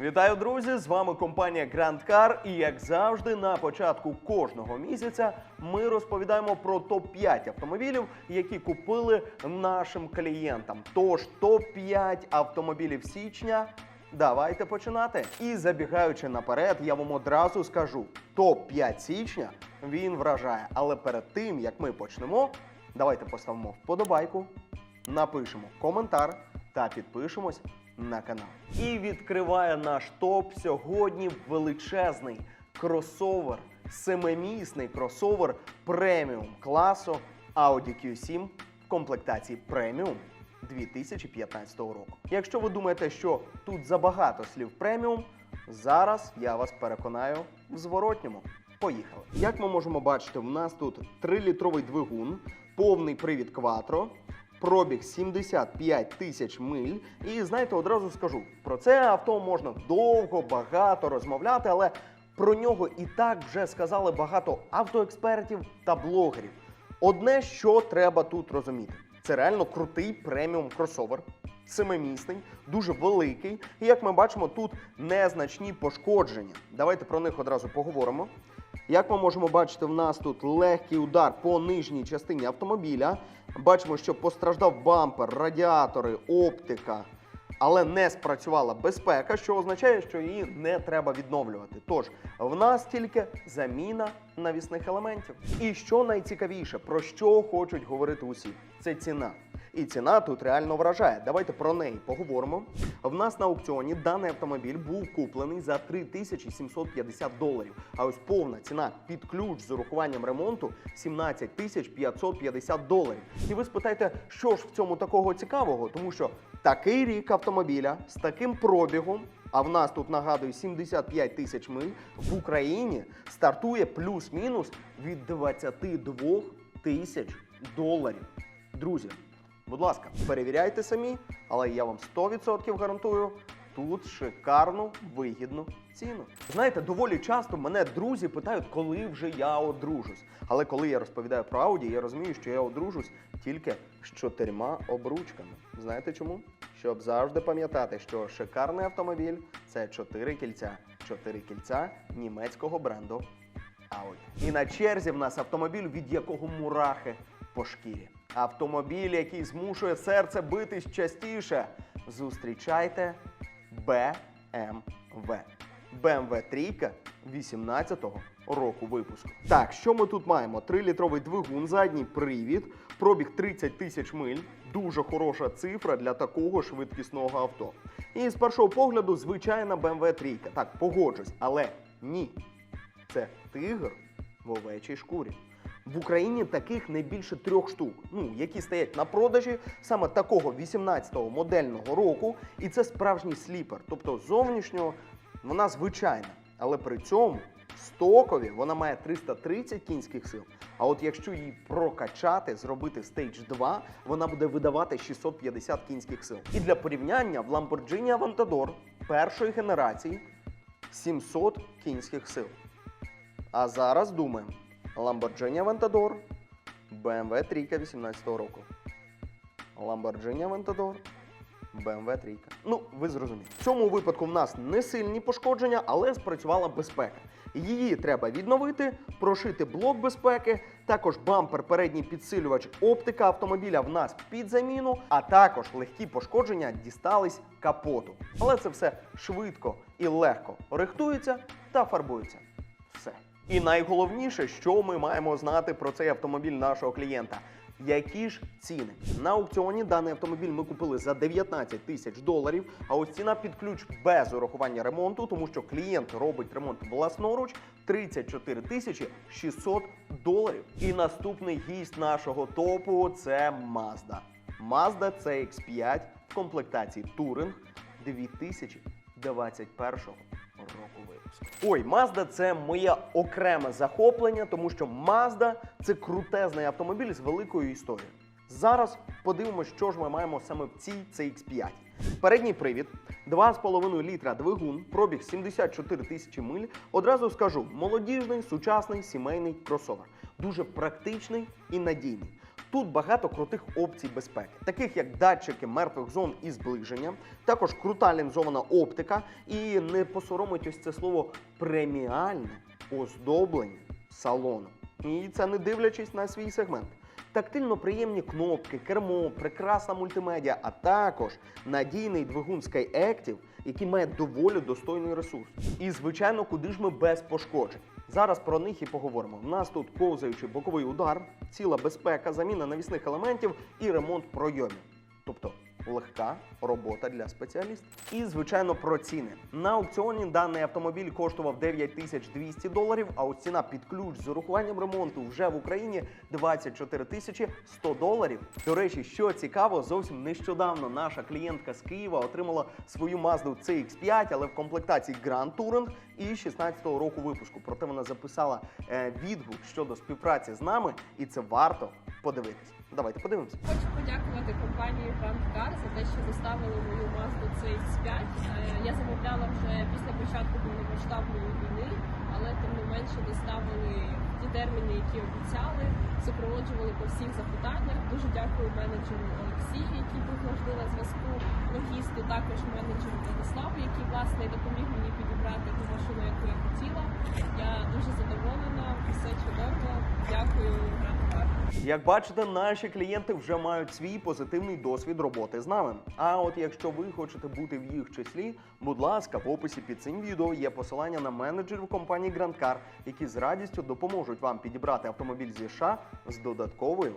Вітаю, друзі! З вами компанія Grand Car. І як завжди, на початку кожного місяця ми розповідаємо про топ-5 автомобілів, які купили нашим клієнтам. Тож топ-5 автомобілів січня. Давайте починати. І забігаючи наперед, я вам одразу скажу: топ-5 січня він вражає. Але перед тим як ми почнемо, давайте поставимо вподобайку, напишемо коментар та підпишемось на канал. І відкриває наш топ сьогодні величезний кросовер, семимісний кросовер преміум класу Audi Q7 в комплектації преміум 2015 року. Якщо ви думаєте, що тут забагато слів преміум, зараз я вас переконаю в зворотньому. Поїхали. Як ми можемо бачити, в нас тут 3-літровий двигун, повний привід Quattro, пробіг 75 тисяч миль. І знаєте, одразу скажу, про це авто можна довго, багато розмовляти, але про нього і так вже сказали багато автоекспертів та блогерів. Одне, що треба тут розуміти, це реально крутий преміум кросовер. Семимісний, дуже великий. І як ми бачимо, тут незначні пошкодження. Давайте про них одразу поговоримо. Як ми можемо бачити, в нас тут легкий удар по нижній частині автомобіля. Бачимо, що постраждав бампер, радіатори, оптика, але не спрацювала безпека, що означає, що її не треба відновлювати. Тож в нас тільки заміна навісних елементів. І що найцікавіше, про що хочуть говорити усі, це ціна. І ціна тут реально вражає. Давайте про неї поговоримо. В нас на аукціоні даний автомобіль був куплений за 3750 доларів. А ось повна ціна під ключ з урахуванням ремонту 17 тисяч 550 доларів. І ви спитаєте, що ж в цьому такого цікавого? Тому що такий рік автомобіля з таким пробігом. А в нас тут нагадую 75 тисяч миль в Україні стартує плюс-мінус від 22 тисяч доларів. Друзі, Будь ласка, перевіряйте самі, але я вам 100% гарантую тут шикарну вигідну ціну. Знаєте, доволі часто мене друзі питають, коли вже я одружусь. Але коли я розповідаю про Audi, я розумію, що я одружусь тільки з чотирма обручками. Знаєте чому? Щоб завжди пам'ятати, що шикарний автомобіль це чотири кільця, чотири кільця німецького бренду Audi. І на черзі в нас автомобіль, від якого мурахи по шкірі. Автомобіль, який змушує серце битись частіше. Зустрічайте BMW. BMW 3 18-го року випуску. Так, що ми тут маємо? 3-літровий двигун, задній привід, пробіг 30 тисяч миль. Дуже хороша цифра для такого швидкісного авто. І з першого погляду, звичайна BMW 3. Так, погоджусь, але ні. Це тигр в овечій шкурі. В Україні таких не більше трьох штук, ну які стоять на продажі саме такого 18-го модельного року, і це справжній сліпер. Тобто зовнішнього вона звичайна, але при цьому стокові вона має 330 кінських сил. А от якщо її прокачати, зробити стейдж 2, вона буде видавати 650 кінських сил. І для порівняння в Lamborghini Aventador першої генерації 700 кінських сил. А зараз думаємо. Lamborghini Aventador, BMW 3 18 року. Lamborghini Aventador, BMW 3. Ну, ви зрозуміли. В цьому випадку в нас не сильні пошкодження, але спрацювала безпека. Її треба відновити, прошити блок безпеки, також бампер, передній підсилювач, оптика автомобіля в нас під заміну, а також легкі пошкодження дістались капоту. Але це все швидко і легко рихтується та фарбується. Все. І найголовніше, що ми маємо знати про цей автомобіль нашого клієнта. Які ж ціни? На аукціоні даний автомобіль ми купили за 19 тисяч доларів. А ось ціна під ключ без урахування ремонту, тому що клієнт робить ремонт власноруч 34 тисячі 600 доларів. І наступний гість нашого топу це Mazda. Mazda CX-5 в комплектації Touring 2021 року випуску. Ой, Mazda це моє окреме захоплення, тому що Mazda це крутезний автомобіль з великою історією. Зараз подивимося, що ж ми маємо саме в цій CX-5. Передній привід, 2,5 літра двигун, пробіг 74 тисячі миль. Одразу скажу, молодіжний, сучасний сімейний кросовер. Дуже практичний і надійний. Тут багато крутих опцій безпеки, таких як датчики мертвих зон і зближення, також крута лінзована оптика і не посоромить ось це слово преміальне оздоблення салону. І це не дивлячись на свій сегмент. Тактильно приємні кнопки, кермо, прекрасна мультимедіа, а також надійний двигун Skyactiv, який має доволі достойний ресурс. І, звичайно, куди ж ми без пошкоджень. Зараз про них і поговоримо. У нас тут ковзаючий боковий удар, ціла безпека, заміна навісних елементів і ремонт пройомів. Тобто легка робота для спеціалістів. І, звичайно, про ціни. На аукціоні даний автомобіль коштував 9200 доларів, а ось ціна під ключ з урахуванням ремонту вже в Україні 24 тисячі 100 доларів. До речі, що цікаво, зовсім нещодавно наша клієнтка з Києва отримала свою Mazda CX-5, але в комплектації Grand Touring і 16-го року випуску. Проте вона записала е, відгук щодо співпраці з нами, і це варто подивитись. Давайте подивимося. Хочу подякувати компанії Car за те, що доставили мою Mazda CX-5. Е, Я замовляла вже після початку повномасштабної війни, але тим не менше доставили ті терміни, які обіцяли, супроводжували по всіх запитаннях. Дуже дякую менеджеру Олексію, який був завжди на зв'язку. Логісту, також менеджеру Владиславу, який власне допоміг мені підібрати ту машину, яку я хотіла. Я дуже задоволена, все чудово. Дякую. Як бачите, наші клієнти вже мають свій позитивний досвід роботи з нами. А от якщо ви хочете бути в їх числі, будь ласка, в описі під цим відео є посилання на менеджерів компанії Grand Car, які з радістю допоможуть вам підібрати автомобіль зі США з додатковою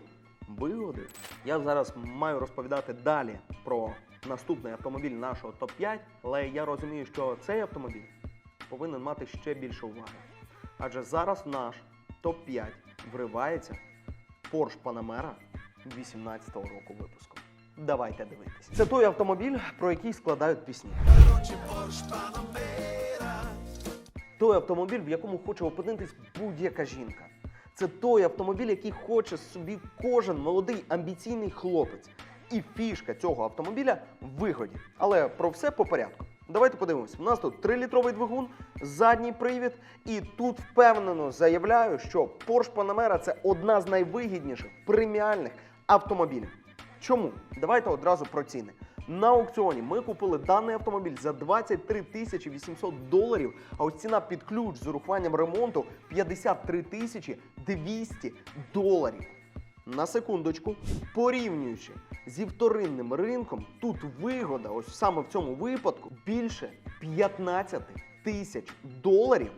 вигодою. Я зараз маю розповідати далі про наступний автомобіль нашого топ-5, але я розумію, що цей автомобіль повинен мати ще більше уваги. Адже зараз наш топ-5 вривається Porsche Panamera 18-го року випуску. Давайте дивитись. Це той автомобіль, про який складають пісні. Той автомобіль, в якому хоче опинитись будь-яка жінка. Це той автомобіль, який хоче собі кожен молодий амбіційний хлопець. І фішка цього автомобіля в вигоді. Але про все по порядку. Давайте подивимось. У нас тут 3-літровий двигун, задній привід, і тут впевнено заявляю, що Porsche Panamera це одна з найвигідніших преміальних автомобілів. Чому? Давайте одразу про ціни. На аукціоні ми купили даний автомобіль за 23 тисячі 800 доларів, а ось ціна під ключ з урахуванням ремонту 53 тисячі 200 доларів. На секундочку, порівнюючи зі вторинним ринком, тут вигода, ось саме в цьому випадку, більше 15 тисяч доларів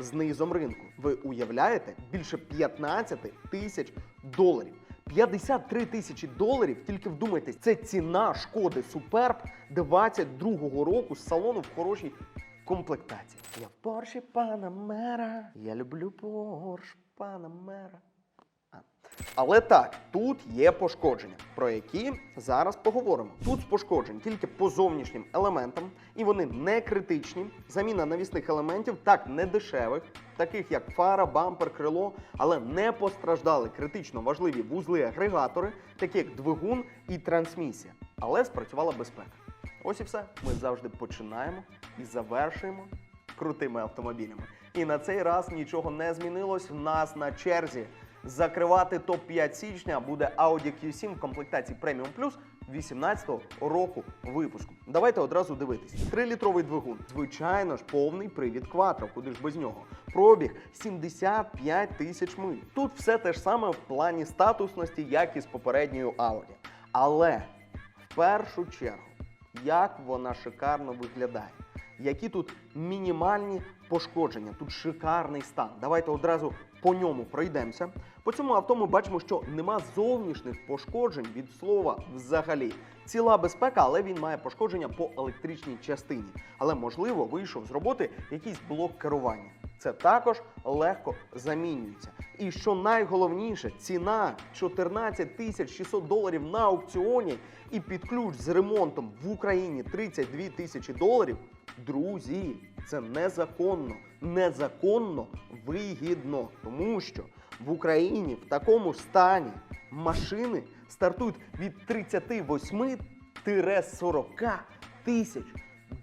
з низом ринку. Ви уявляєте? Більше 15 тисяч доларів. 53 тисячі доларів, тільки вдумайтесь, це ціна шкоди Суперб 22-го року з салону в хорошій комплектації. Я в Porsche Panamera, я люблю Porsche Panamera. А. Але так, тут є пошкодження, про які зараз поговоримо. Тут з пошкоджень тільки по зовнішнім елементам, і вони не критичні. Заміна навісних елементів так не дешевих, таких як фара, бампер, крило, але не постраждали критично важливі вузли-агрегатори, такі як двигун і трансмісія. Але спрацювала безпека. Ось і все. Ми завжди починаємо і завершуємо крутими автомобілями. І на цей раз нічого не змінилось. В нас на черзі закривати топ-5 січня буде Audi Q7 в комплектації Premium Plus 18-го року випуску. Давайте одразу дивитись. 3-літровий двигун. Звичайно ж, повний привід Quattro, куди ж без нього. Пробіг 75 тисяч миль. Тут все те ж саме в плані статусності, як і з попередньою Audi. Але в першу чергу, як вона шикарно виглядає. Які тут мінімальні пошкодження, тут шикарний стан. Давайте одразу по ньому пройдемося. По цьому авто ми бачимо, що нема зовнішніх пошкоджень від слова взагалі. Ціла безпека, але він має пошкодження по електричній частині. Але можливо вийшов з роботи якийсь блок керування. Це також легко замінюється. І що найголовніше, ціна 14 тисяч 600 доларів на аукціоні і під ключ з ремонтом в Україні 32 тисячі доларів. Друзі, це незаконно, незаконно вигідно, тому що в Україні в такому стані машини стартують від 38-40 тисяч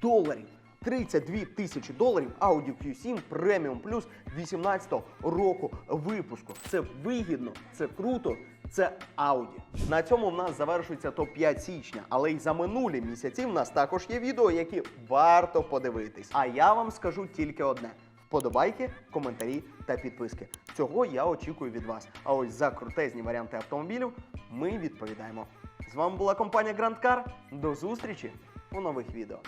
доларів. 32 тисячі доларів Audi Q7 Premium Plus 18 року випуску. Це вигідно, це круто Це Audi. На цьому в нас завершується топ-5 січня, але й за минулі місяці в нас також є відео, які варто подивитись. А я вам скажу тільки одне: вподобайки, коментарі та підписки. Цього я очікую від вас. А ось за крутезні варіанти автомобілів ми відповідаємо. З вами була компанія Grand Car. До зустрічі у нових відео.